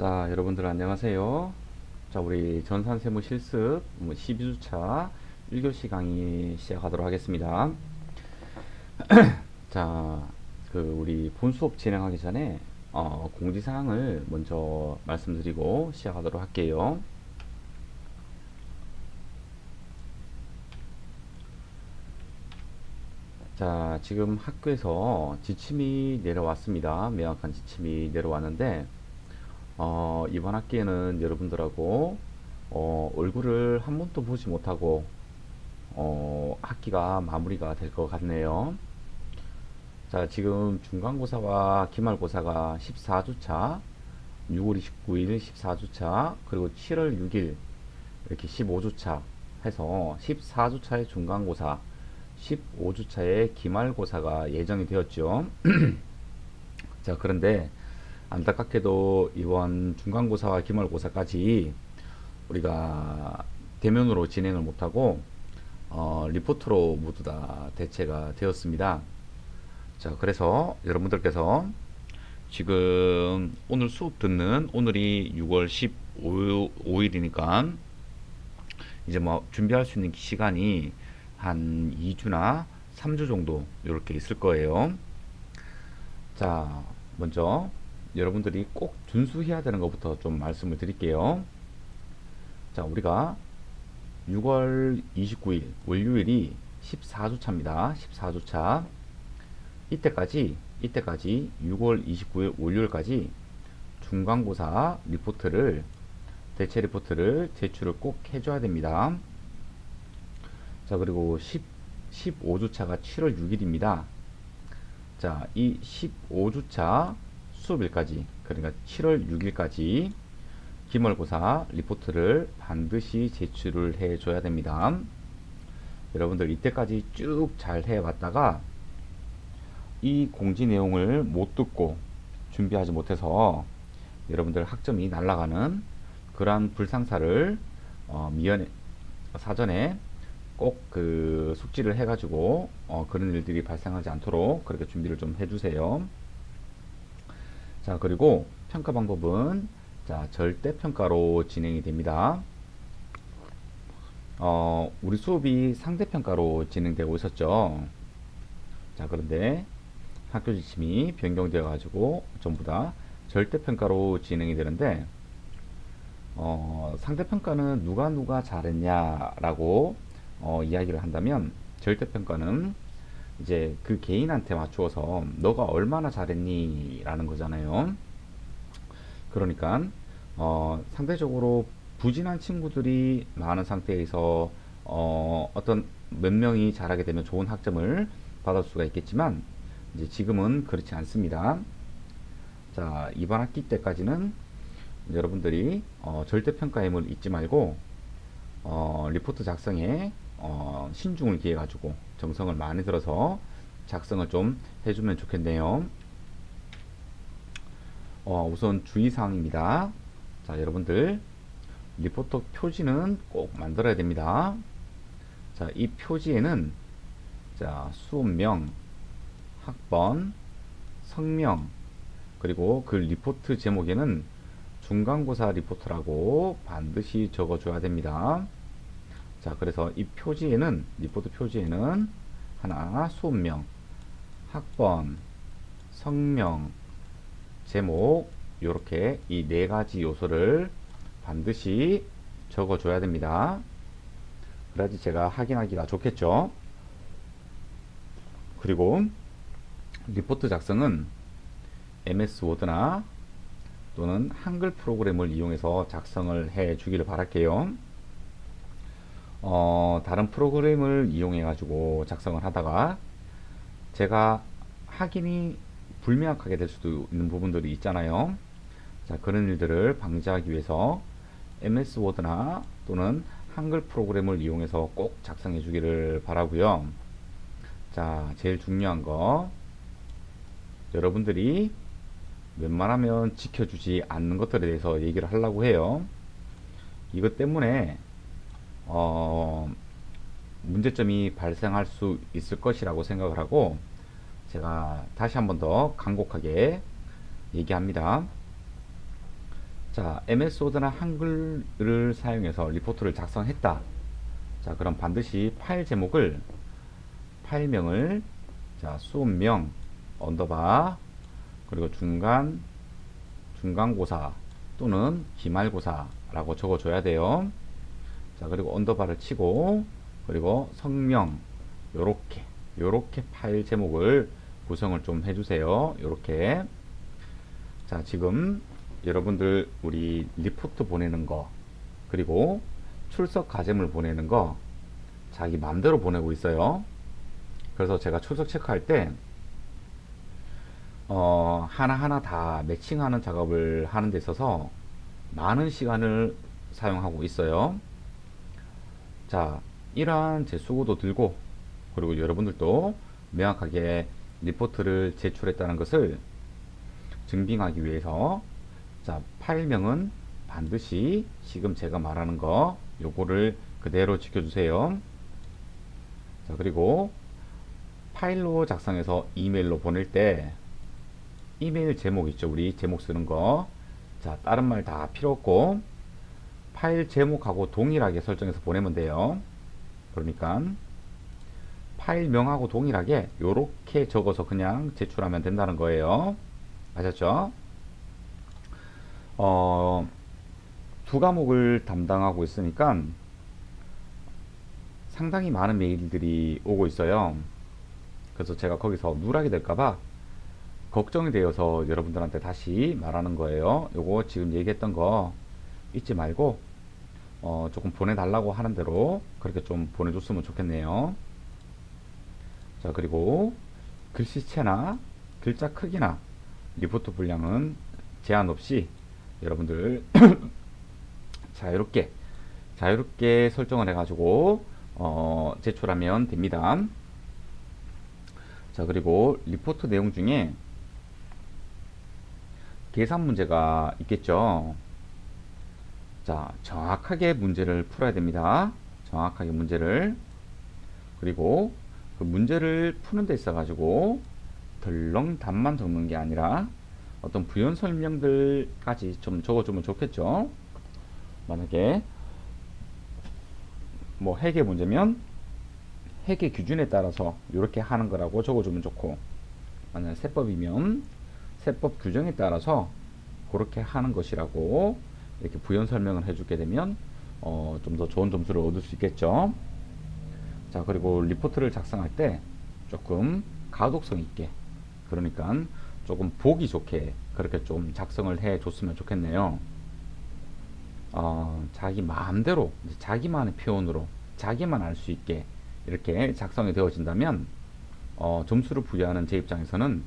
자, 여러분들 안녕하세요. 자, 우리 전산세무 실습 12주차 1교시 강의 시작하도록 하겠습니다. 자, 그 우리 본 수업 진행하기 전에 어, 공지사항을 먼저 말씀드리고 시작하도록 할게요. 자, 지금 학교에서 지침이 내려왔습니다. 명확한 지침이 내려왔는데, 어, 이번 학기에는 여러분들하고, 어, 얼굴을 한 번도 보지 못하고, 어, 학기가 마무리가 될 것 같네요. 자, 지금 중간고사와 기말고사가 14주차, 6월 29일 14주차, 그리고 7월 6일 이렇게 15주차 해서 14주차의 중간고사, 15주차의 기말고사가 예정이 되었죠. 자, 그런데 안타깝게도 이번 중간고사와 기말고사까지 우리가 대면으로 진행을 못하고 어, 리포트로 모두 다 대체가 되었습니다. 자, 그래서 여러분들께서 지금 오늘 수업 듣는 오늘이 6월 15일이니까 이제 뭐 준비할 수 있는 시간이 한 2주나 3주 정도 이렇게 있을 거예요. 자, 먼저 여러분들이 꼭 준수해야 되는 것부터 좀 말씀을 드릴게요. 자, 우리가 6월 29일 월요일이 14주 차입니다. 14주 차. 이때까지 이때까지 6월 29일 월요일까지 중간고사 리포트를 대체 리포트를 제출을 꼭 해줘야 됩니다. 자, 그리고 10, 15주차가 7월 6일입니다. 자, 이 15주차 수업일까지, 그러니까 7월 6일까지 기말고사 리포트를 반드시 제출을 해 줘야 됩니다. 여러분들 이때까지 쭉 잘 해왔다가 이 공지 내용을 못 듣고 준비하지 못해서 여러분들 학점이 날아가는 그러한 불상사를 어, 미연에 사전에 꼭 그 숙지를 해가지고 어, 그런 일들이 발생하지 않도록 그렇게 준비를 좀 해주세요. 자 그리고 평가 방법은 자 절대 평가로 진행이 됩니다. 어, 우리 수업이 상대 평가로 진행되고 있었죠. 자 그런데 학교 지침이 변경되어 가지고 전부 다 절대 평가로 진행이 되는데 어, 상대 평가는 누가 누가 잘했냐라고 어, 이야기를 한다면 절대평가는 이제 그 개인한테 맞추어서 너가 얼마나 잘했니 라는 거잖아요. 그러니까 어, 상대적으로 부진한 친구들이 많은 상태에서 어, 어떤 몇 명이 잘하게 되면 좋은 학점을 받을 수가 있겠지만 이제 지금은 그렇지 않습니다. 자 이번 학기 때까지는 여러분들이 어, 절대평가임을 잊지 말고 어, 리포트 작성에 어, 신중을 기해 가지고 정성을 많이 들어서 작성을 좀 해주면 좋겠네요. 어, 우선 주의사항입니다. 자, 여러분들 리포터 표지는 꼭 만들어야 됩니다. 자, 이 표지에는 자, 수업명, 학번, 성명, 그리고 그 리포트 제목에는 중간고사 리포트라고 반드시 적어줘야 됩니다. 자, 그래서 이 표지에는, 리포트 표지에는 하나, 수업명, 학번, 성명, 제목, 이렇게 이 네 가지 요소를 반드시 적어 줘야 됩니다. 그래야지 제가 확인하기가 좋겠죠. 그리고 리포트 작성은 MS 워드나 또는 한글 프로그램을 이용해서 작성을 해 주기를 바랄게요. 어, 다른 프로그램을 이용해 가지고 작성을 하다가 제가 확인이 불명확하게 될 수도 있는 부분들이 있잖아요. 자, 그런 일들을 방지하기 위해서 MS 워드나 또는 한글 프로그램을 이용해서 꼭 작성해 주기를 바라고요. 자, 제일 중요한 거 여러분들이 웬만하면 지켜주지 않는 것들에 대해서 얘기를 하려고 해요. 이것 때문에 어, 문제점이 발생할 수 있을 것이라고 생각을 하고 제가 다시 한 번 더 간곡하게 얘기합니다. 자, MS 워드나 한글을 사용해서 리포트를 작성했다. 자, 그럼 반드시 파일 제목을 파일명을 자, 수업명 언더바 그리고 중간 중간고사 또는 기말고사라고 적어줘야 돼요. 자, 그리고 언더바를 치고 그리고 성명 요렇게 요렇게 파일 제목을 구성을 좀 해주세요. 요렇게 자, 지금 여러분들 우리 리포트 보내는 거 그리고 출석 과제물 보내는 거 자기 맘대로 보내고 있어요. 그래서 제가 출석 체크할 때 어, 하나하나 다 매칭하는 작업을 하는 데 있어서 많은 시간을 사용하고 있어요. 자, 이러한 제 수고도 들고 그리고 여러분들도 명확하게 리포트를 제출했다는 것을 증빙하기 위해서 자, 파일명은 반드시 지금 제가 말하는 거 요거를 그대로 지켜주세요. 자, 그리고 파일로 작성해서 이메일로 보낼 때 이메일 제목 있죠. 우리 제목 쓰는 거. 자, 다른 말 다 필요 없고 파일 제목하고 동일하게 설정해서 보내면 돼요. 그러니까 파일명하고 동일하게 요렇게 적어서 그냥 제출하면 된다는 거예요. 아셨죠? 어, 두 과목을 담당하고 있으니까 상당히 많은 메일들이 오고 있어요. 그래서 제가 거기서 누락이 될까봐 걱정이 되어서 여러분들한테 다시 말하는 거예요. 요거 지금 얘기했던 거 잊지 말고 어, 조금 보내달라고 하는 대로 그렇게 좀 보내줬으면 좋겠네요. 자, 그리고 글씨체나 글자 크기나 리포트 분량은 제한 없이 여러분들 자유롭게 자유롭게 설정을 해가지고 어, 제출하면 됩니다. 자, 그리고 리포트 내용 중에 계산 문제가 있겠죠. 자, 정확하게 문제를 풀어야 됩니다. 정확하게 문제를. 그리고 그 문제를 푸는 데 있어 가지고 덜렁 답만 적는 게 아니라 어떤 부연 설명들까지 좀 적어주면 좋겠죠. 만약에 뭐 해계 문제면 해계 기준에 따라서 이렇게 하는 거라고 적어주면 좋고 만약 세법이면 세법 규정에 따라서 그렇게 하는 것이라고 이렇게 부연 설명을 해주게 되면 어, 좀 더 좋은 점수를 얻을 수 있겠죠. 자 그리고 리포트를 작성할 때 조금 가독성 있게 그러니까 조금 보기 좋게 그렇게 좀 작성을 해 줬으면 좋겠네요. 어, 자기 마음대로 자기만의 표현으로 자기만 알 수 있게 이렇게 작성이 되어진다면 어, 점수를 부여하는 제 입장에서는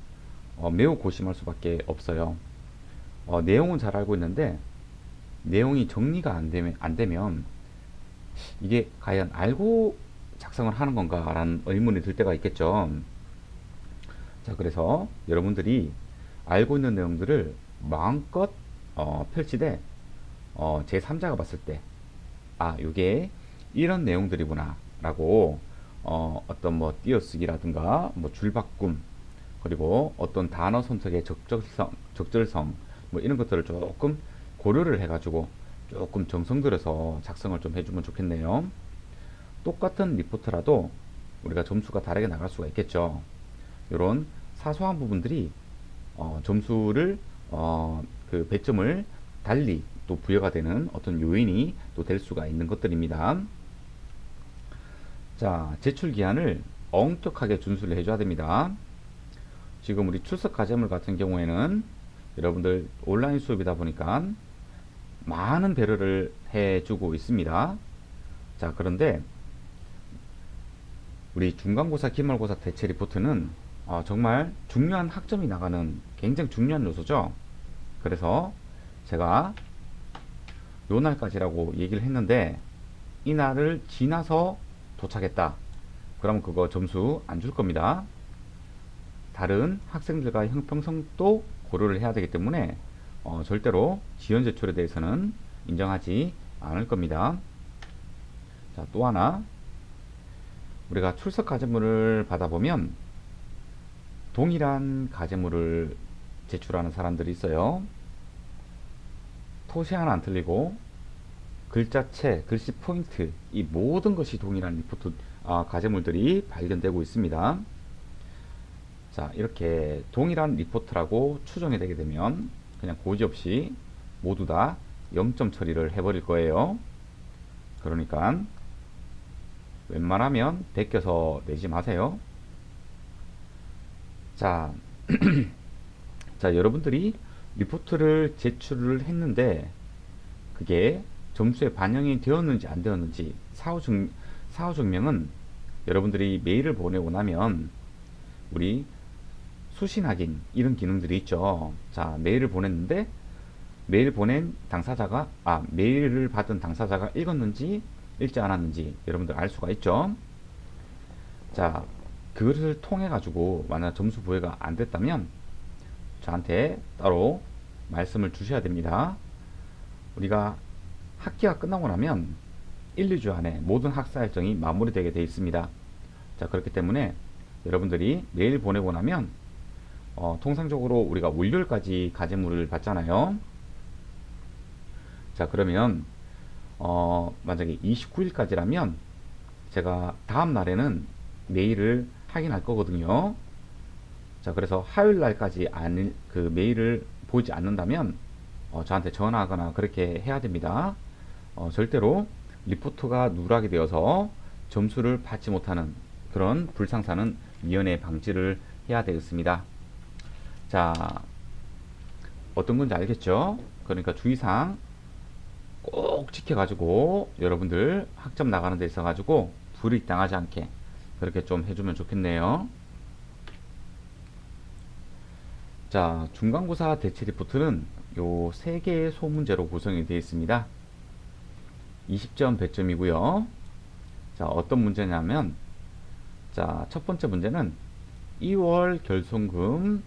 어, 매우 고심할 수밖에 없어요. 어, 내용은 잘 알고 있는데 내용이 정리가 안 되면, 안 되면 이게 과연 알고 작성을 하는 건가 라는 의문이 들 때가 있겠죠. 자, 그래서 여러분들이 알고 있는 내용들을 마음껏 어, 펼치되 어, 제 3자가 봤을 때, 아, 이게 이런 내용들이구나 라고 어, 어떤 뭐 띄어쓰기라든가 뭐 줄바꿈 그리고 어떤 단어 선택의 적절성, 적절성 뭐 이런 것들을 조금 고려를 해가지고 조금 정성 들여서 작성을 좀 해주면 좋겠네요. 똑같은 리포트라도 우리가 점수가 다르게 나갈 수가 있겠죠. 이런 사소한 부분들이 어, 점수를 어, 그 배점을 달리 또 부여가 되는 어떤 요인이 또 될 수가 있는 것들입니다. 자, 제출 기한을 엄격하게 준수를 해줘야 됩니다. 지금 우리 출석 과제물 같은 경우에는 여러분들 온라인 수업이다 보니까 많은 배려를 해주고 있습니다. 자, 그런데 우리 중간고사, 기말고사 대체 리포트는 어, 정말 중요한 학점이 나가는 굉장히 중요한 요소죠. 그래서 제가 요 날까지라고 얘기를 했는데 이 날을 지나서 도착했다. 그럼 그거 점수 안 줄 겁니다. 다른 학생들과 형평성도 고려를 해야 되기 때문에 어, 절대로 지연 제출에 대해서는 인정하지 않을 겁니다. 자, 또 하나 우리가 출석 과제물을 받아보면 동일한 과제물을 제출하는 사람들이 있어요. 토시 하나 안 틀리고 글자체, 글씨 포인트 이 모든 것이 동일한 리포트 아, 가제물들이 발견되고 있습니다. 자 이렇게 동일한 리포트라고 추정이 되게 되면 그냥 고지 없이 모두 다 0점 처리를 해버릴 거예요. 그러니까 웬만하면 베껴서 내지 마세요. 자, 자 여러분들이 리포트를 제출을 했는데 그게 점수에 반영이 되었는지 안 되었는지 사후 증 사후 증명은 여러분들이 메일을 보내고 나면 우리 수신 확인 이런 기능들이 있죠. 자, 메일을 보냈는데 메일 보낸 당사자가 아 메일을 받은 당사자가 읽었는지 읽지 않았는지 여러분들 알 수가 있죠. 자, 그것을 통해 가지고 만약 점수 부여가 안 됐다면 저한테 따로 말씀을 주셔야 됩니다. 우리가 학기가 끝나고 나면 1, 2주 안에 모든 학사 일정이 마무리되게 되어 있습니다. 자, 그렇기 때문에 여러분들이 메일 보내고 나면 어, 통상적으로 우리가 월요일까지 가제물을 받잖아요. 자, 그러면 어, 만약에 29일까지라면 제가 다음 날에는 메일을 확인할 거거든요. 자, 그래서 화요일 날까지 안, 그 메일을 보지 않는다면 어, 저한테 전화하거나 그렇게 해야 됩니다. 어, 절대로 리포트가 누락이 되어서 점수를 받지 못하는 그런 불상사는 미연에 방지를 해야 되겠습니다. 자, 어떤 건지 알겠죠? 그러니까 주의사항 꼭 지켜가지고 여러분들 학점 나가는 데 있어가지고 불이익 당하지 않게 그렇게 좀 해주면 좋겠네요. 자, 중간고사 대체 리포트는 요 세 개의 소문제로 구성이 되어 있습니다. 20점 배점이고요. 자, 어떤 문제냐면 자, 첫 번째 문제는 2월 결손금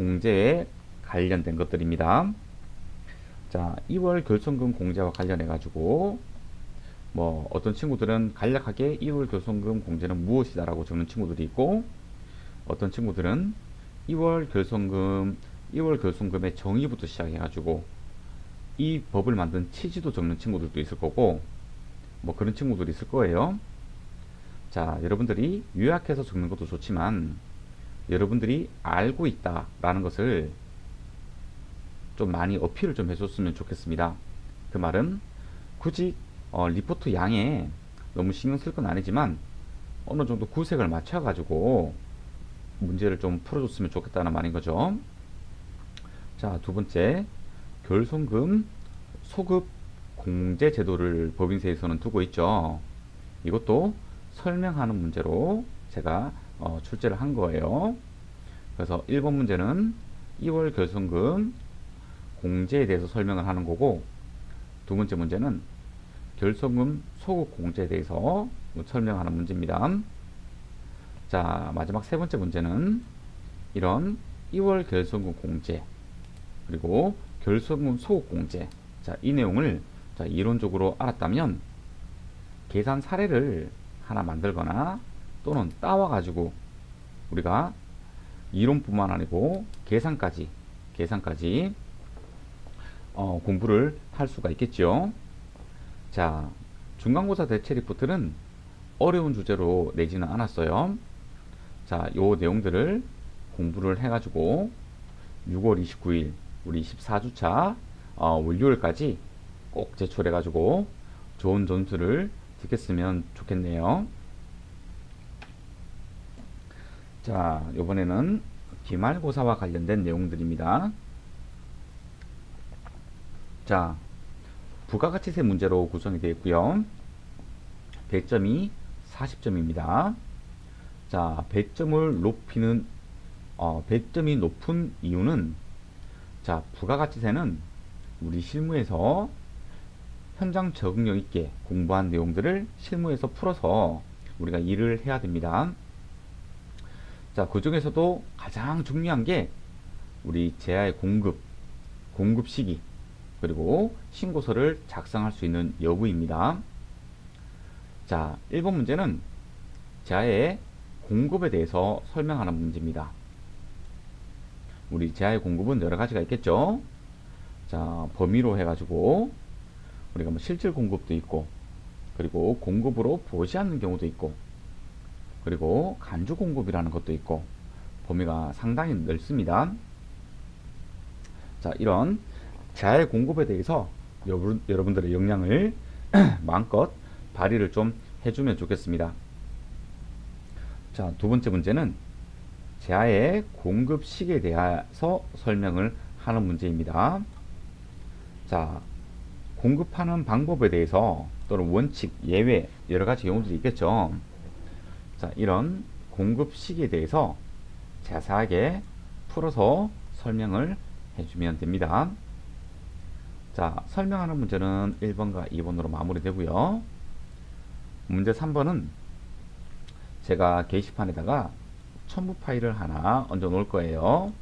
공제에 관련된 것들입니다. 자, 2월 결손금 공제와 관련해 가지고 뭐 어떤 친구들은 간략하게 2월 결손금 공제는 무엇이다라고 적는 친구들이 있고 어떤 친구들은 2월 결손금 2월 결손금의 정의부터 시작해 가지고 이 법을 만든 취지도 적는 친구들도 있을 거고 뭐 그런 친구들이 있을 거예요. 자, 여러분들이 요약해서 적는 것도 좋지만 여러분들이 알고 있다라는 것을 좀 많이 어필을 좀 해줬으면 좋겠습니다. 그 말은 굳이 어, 리포트 양에 너무 신경 쓸 건 아니지만 어느 정도 구색을 맞춰가지고 문제를 좀 풀어줬으면 좋겠다는 말인 거죠. 자, 두 번째, 결손금 소급 공제 제도를 법인세에서는 두고 있죠. 이것도 설명하는 문제로 제가 어, 출제를 한 거예요. 그래서 1번 문제는 2월 결손금 공제에 대해서 설명을 하는 거고 두 번째 문제는 결손금 소급 공제에 대해서 설명하는 문제입니다. 자, 마지막 세 번째 문제는 이런 2월 결손금 공제 그리고 결손금 소급 공제 자, 이 내용을 자, 이론적으로 알았다면 계산 사례를 하나 만들거나 또는 따와 가지고 우리가 이론뿐만 아니고 계산까지 계산까지 어, 공부를 할 수가 있겠죠. 자, 중간고사 대체 리포트는 어려운 주제로 내지는 않았어요. 자, 요 내용들을 공부를 해가지고 6월 29일 우리 14주차 어, 월요일까지 꼭 제출해가지고 좋은 점수를 듣겠으면 좋겠네요. 자, 이번에는 기말고사와 관련된 내용들입니다. 자, 부가가치세 문제로 구성이 되어 있고요. 배점이 40점입니다. 자, 배점을 높이는 어, 배점이 높은 이유는 자, 부가가치세는 우리 실무에서 현장 적응력 있게 공부한 내용들을 실무에서 풀어서 우리가 일을 해야 됩니다. 자, 그 중에서도 가장 중요한 게 우리 제아의 공급, 공급 시기, 그리고 신고서를 작성할 수 있는 여부입니다. 자, 1번 문제는 제아의 공급에 대해서 설명하는 문제입니다. 우리 제아의 공급은 여러 가지가 있겠죠. 자, 범위로 해가지고 우리가 뭐 실질 공급도 있고 그리고 공급으로 보지 않는 경우도 있고 그리고 간주 공급이라는 것도 있고 범위가 상당히 넓습니다. 자, 이런 자해 공급에 대해서 여러분, 여러분들의 역량을 마음껏 발휘를 좀 해주면 좋겠습니다. 자, 두 번째 문제는 재하의 공급 시기에 대해서 설명을 하는 문제입니다. 자, 공급하는 방법에 대해서 또는 원칙, 예외, 여러 가지 경우들이 있겠죠. 자, 이런 공급 시기에 대해서 자세하게 풀어서 설명을 해주면 됩니다. 자, 설명하는 문제는 1번과 2번으로 마무리되고요. 문제 3번은 제가 게시판에다가 첨부 파일을 하나 얹어 놓을 거예요.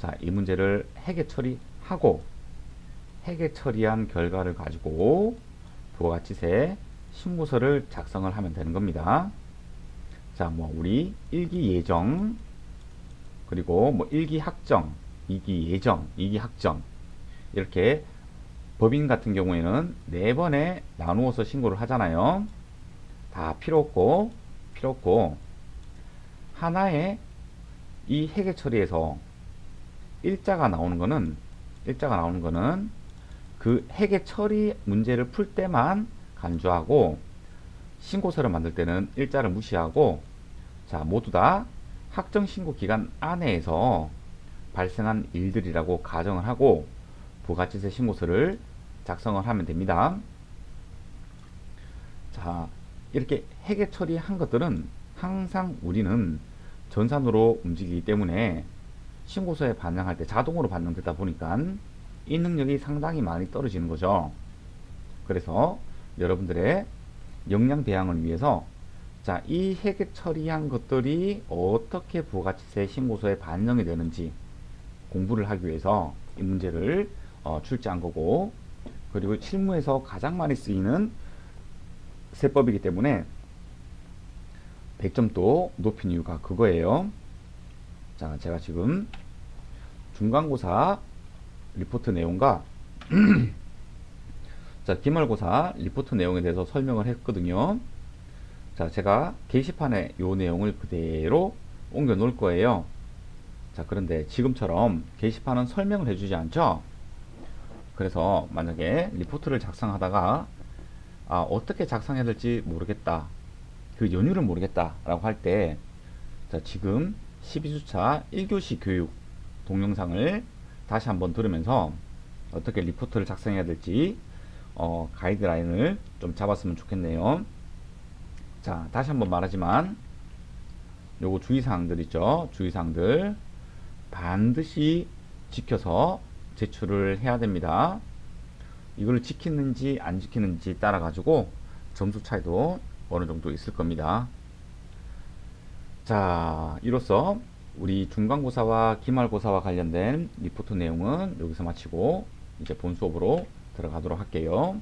자, 이 문제를 해계 처리하고 해계 처리한 결과를 가지고 부가가치세 신고서를 작성을 하면 되는 겁니다. 자, 뭐 우리 일기 예정 그리고 뭐 일기 학정, 이기 예정, 이기 학정 이렇게 법인 같은 경우에는 네 번에 나누어서 신고를 하잖아요. 다 필요 없고 필요 없고 하나의 이 회계 처리에서 일자가 나오는 거는 일자가 나오는 거는 그 회계 처리 문제를 풀 때만 간주하고 신고서를 만들 때는 일자를 무시하고 자 모두 다 확정 신고 기간 안에서 발생한 일들이라고 가정을 하고 부가치세 신고서를 작성을 하면 됩니다. 자, 이렇게 회계 처리한 것들은 항상 우리는 전산으로 움직이기 때문에 신고서에 반영할 때 자동으로 반영되다 보니까 이 능력이 상당히 많이 떨어지는 거죠. 그래서 여러분들의 역량 배양을 위해서 자, 이 회계 처리한 것들이 어떻게 부가치세 신고서에 반영이 되는지 공부를 하기 위해서 이 문제를 어, 출제한 거고 그리고 실무에서 가장 많이 쓰이는 세법이기 때문에 100점도 높인 이유가 그거예요. 자, 제가 지금 중간고사 리포트 내용과 자, 기말고사 리포트 내용에 대해서 설명을 했거든요. 자, 제가 게시판에 요 내용을 그대로 옮겨 놓을 거예요. 자, 그런데 지금처럼 게시판은 설명을 해주지 않죠? 그래서 만약에 리포트를 작성하다가 아, 어떻게 작성해야 될지 모르겠다. 그 연유를 모르겠다. 라고 할 때, 자, 지금 12주차 1교시 교육 동영상을 다시 한번 들으면서 어떻게 리포트를 작성해야 될지 어, 가이드라인을 좀 잡았으면 좋겠네요. 자, 다시 한번 말하지만 요거 주의사항들 있죠. 주의사항들 반드시 지켜서 제출을 해야 됩니다. 이걸 지키는지 안 지키는지 따라 가지고 점수 차이도 어느 정도 있을 겁니다. 자, 이로써 우리 중간고사와 기말고사와 관련된 리포트 내용은 여기서 마치고 이제 본 수업으로 들어가도록 할게요.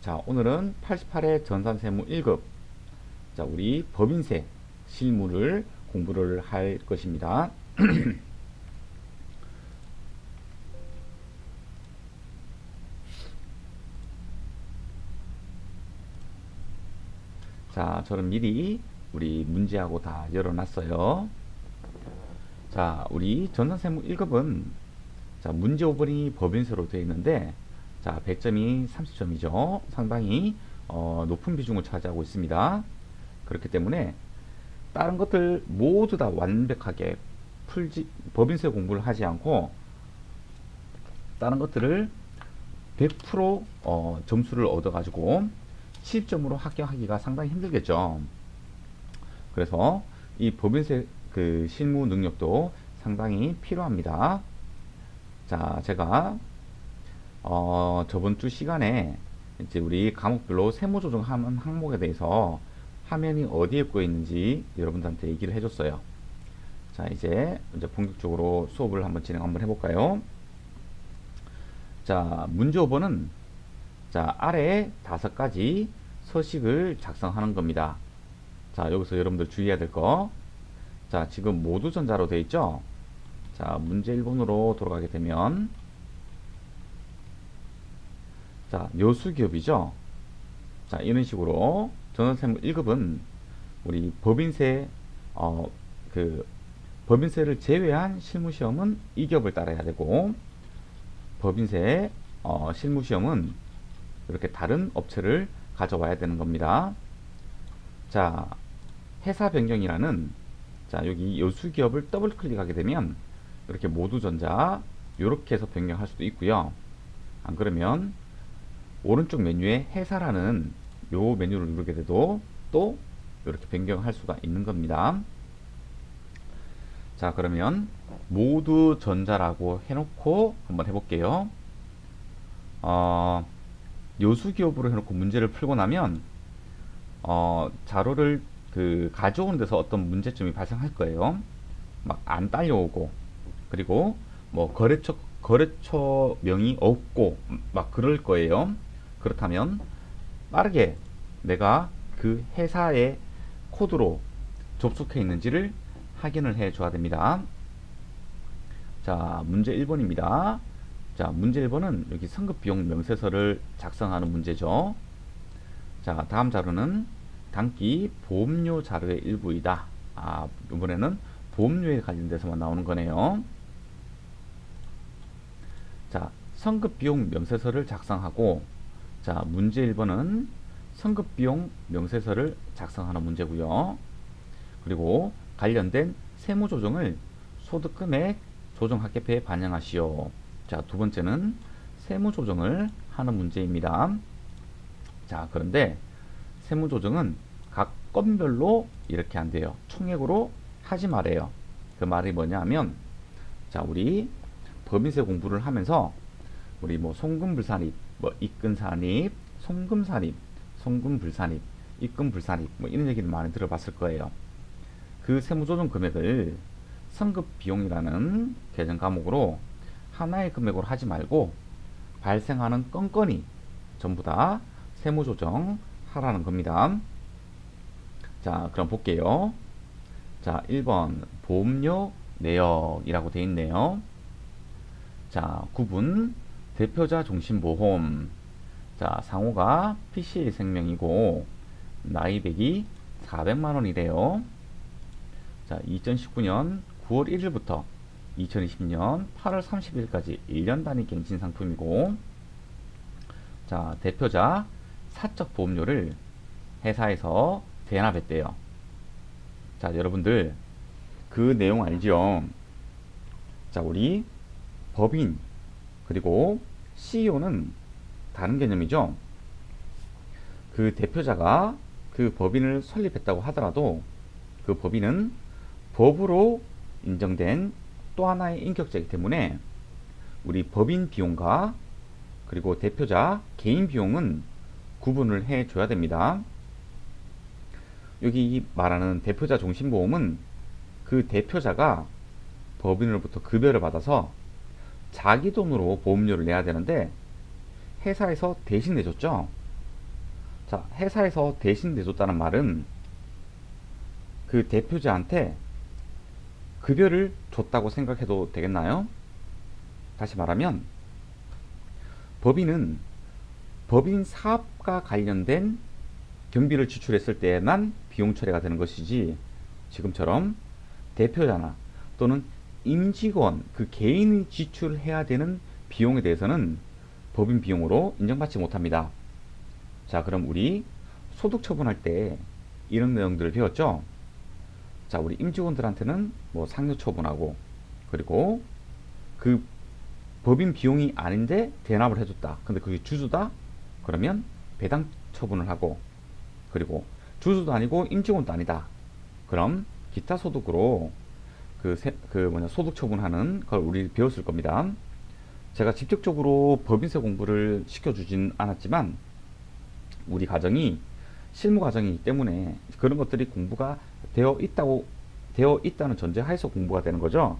자, 오늘은 88회 전산세무 1급 자, 우리 법인세 실무를 공부를 할 것입니다. 자, 저는 미리 우리 문제하고 다 열어놨어요. 자, 우리 전산세무 1급은 자, 문제 5번이 법인세로 되어 있는데 자, 100점이 30점이죠. 상당히 어, 높은 비중을 차지하고 있습니다. 그렇기 때문에 다른 것들 모두 다 완벽하게 풀지 법인세 공부를 하지 않고 다른 것들을 100% 어, 점수를 얻어 가지고 10점으로 합격하기가 상당히 힘들겠죠. 그래서 이 법인세 그 실무 능력도 상당히 필요합니다. 자, 제가 어, 저번 주 시간에 이제 우리 과목별로 세무 조정하는 항목에 대해서 화면이 어디에 꼬여 있는지 여러분들한테 얘기를 해줬어요. 자, 이제 이제 본격적으로 수업을 한번 진행 한번 해볼까요? 자, 문제 5번은 자, 아래 다섯 가지 서식을 작성하는 겁니다. 자, 여기서 여러분들 주의해야 될 거. 자, 지금 모두 전자로 되어 있죠? 자, 문제 1번으로 돌아가게 되면 자, 여수기업이죠. 자, 이런 식으로 전원세무 1급은 우리 법인세, 어, 그, 법인세를 제외한 실무시험은 2급을 따라야 되고, 법인세, 어, 실무시험은 이렇게 다른 업체를 가져와야 되는 겁니다. 자, 회사 변경이라는, 자, 여기 여수 기업을 더블 클릭하게 되면, 이렇게 모두 전자, 이렇게 해서 변경할 수도 있고요. 안 그러면, 오른쪽 메뉴에 회사라는 요 메뉴를 누르게 돼도 또 이렇게 변경할 수가 있는 겁니다. 자, 그러면 모두 전자라고 해놓고 한번 해볼게요. 어, 요수 기업으로 해놓고 문제를 풀고 나면 어, 자료를 그 가져오는 데서 어떤 문제점이 발생할 거예요. 막 안 딸려오고 그리고 뭐 거래처 거래처 명이 없고 막 그럴 거예요. 그렇다면 빠르게 내가 그 회사의 코드로 접속해 있는지를 확인을 해 줘야 됩니다. 자, 문제 1번입니다. 자, 문제 1번은 여기 성급 비용 명세서를 작성하는 문제죠. 자, 다음 자료는 단기 보험료 자료의 일부이다. 아, 이번에는 보험료에 관련돼서만 나오는 거네요. 자, 성급 비용 명세서를 작성하고 자, 문제 1번은 성급 비용 명세서를 작성하는 문제고요. 그리고 관련된 세무 조정을 소득 금액 조정 합계표에 반영하시오. 자, 두 번째는 세무 조정을 하는 문제입니다. 자, 그런데 세무 조정은 각 건별로 이렇게 안 돼요. 총액으로 하지 말아요. 그 말이 뭐냐면 자, 우리 법인세 공부를 하면서 우리 뭐 송금불산입, 뭐 입금산입, 송금산입, 송금불산입, 입금불산입 뭐 이런 얘기를 많이 들어봤을 거예요. 그 세무조정 금액을 성급 비용이라는 계정 과목으로 하나의 금액으로 하지 말고 발생하는 건건이 전부 다 세무조정 하라는 겁니다. 자, 그럼 볼게요. 자, 1번 보험료 내역이라고 되어 있네요. 자, 9분 대표자 종신보험. 자, 상호가 PCA 생명이고 나이백이 400만 원이래요. 자, 2019년 9월 1일부터 2020년 8월 30일까지 1년 단위 갱신 상품이고 자, 대표자 사적 보험료를 회사에서 대납했대요. 자, 여러분들 그 내용 알죠? 자, 우리 법인 그리고 CEO는 다른 개념이죠. 그 대표자가 그 법인을 설립했다고 하더라도 그 법인은 법으로 인정된 또 하나의 인격자이기 때문에 우리 법인 비용과 그리고 대표자 개인 비용은 구분을 해 줘야 됩니다. 여기 말하는 대표자 종신보험은 그 대표자가 법인으로부터 급여를 받아서 자기 돈으로 보험료를 내야 되는데 회사에서 대신 내줬죠. 자, 회사에서 대신 내줬다는 말은 그 대표자한테 급여를 줬다고 생각해도 되겠나요? 다시 말하면 법인은 법인 사업과 관련된 경비를 지출했을 때만 비용 처리가 되는 것이지 지금처럼 대표자나 또는 임직원 그 개인이 지출해야 되는 비용에 대해서는 법인 비용으로 인정받지 못합니다. 자, 그럼 우리 소득 처분할 때 이런 내용들을 배웠죠? 자, 우리 임직원들한테는 뭐 상여 처분하고 그리고 그 법인 비용이 아닌데 대납을 해줬다. 근데 그게 주주다? 그러면 배당 처분을 하고 그리고 주주도 아니고 임직원도 아니다. 그럼 기타 소득으로 그, 세, 그 뭐냐 소득 처분하는 걸 우리 배웠을 겁니다. 제가 직접적으로 법인세 공부를 시켜주진 않았지만 우리 가정이 실무 과정이기 때문에 그런 것들이 공부가 되어 있다고 되어 있다는 전제 하에서 공부가 되는 거죠.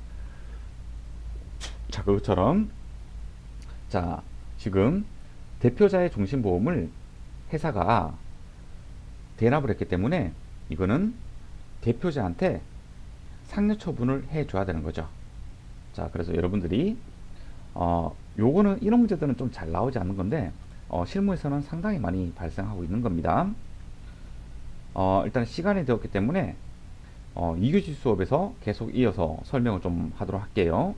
자, 그것처럼 자, 지금 대표자의 종신보험을 회사가 대납을 했기 때문에 이거는 대표자한테 상여 처분을 해 줘야 되는 거죠. 자, 그래서 여러분들이 어, 요거는 이런 문제들은 좀 잘 나오지 않는 건데 어, 실무에서는 상당히 많이 발생하고 있는 겁니다. 어, 일단 시간이 되었기 때문에 어, 2교시 수업에서 계속 이어서 설명을 좀 하도록 할게요.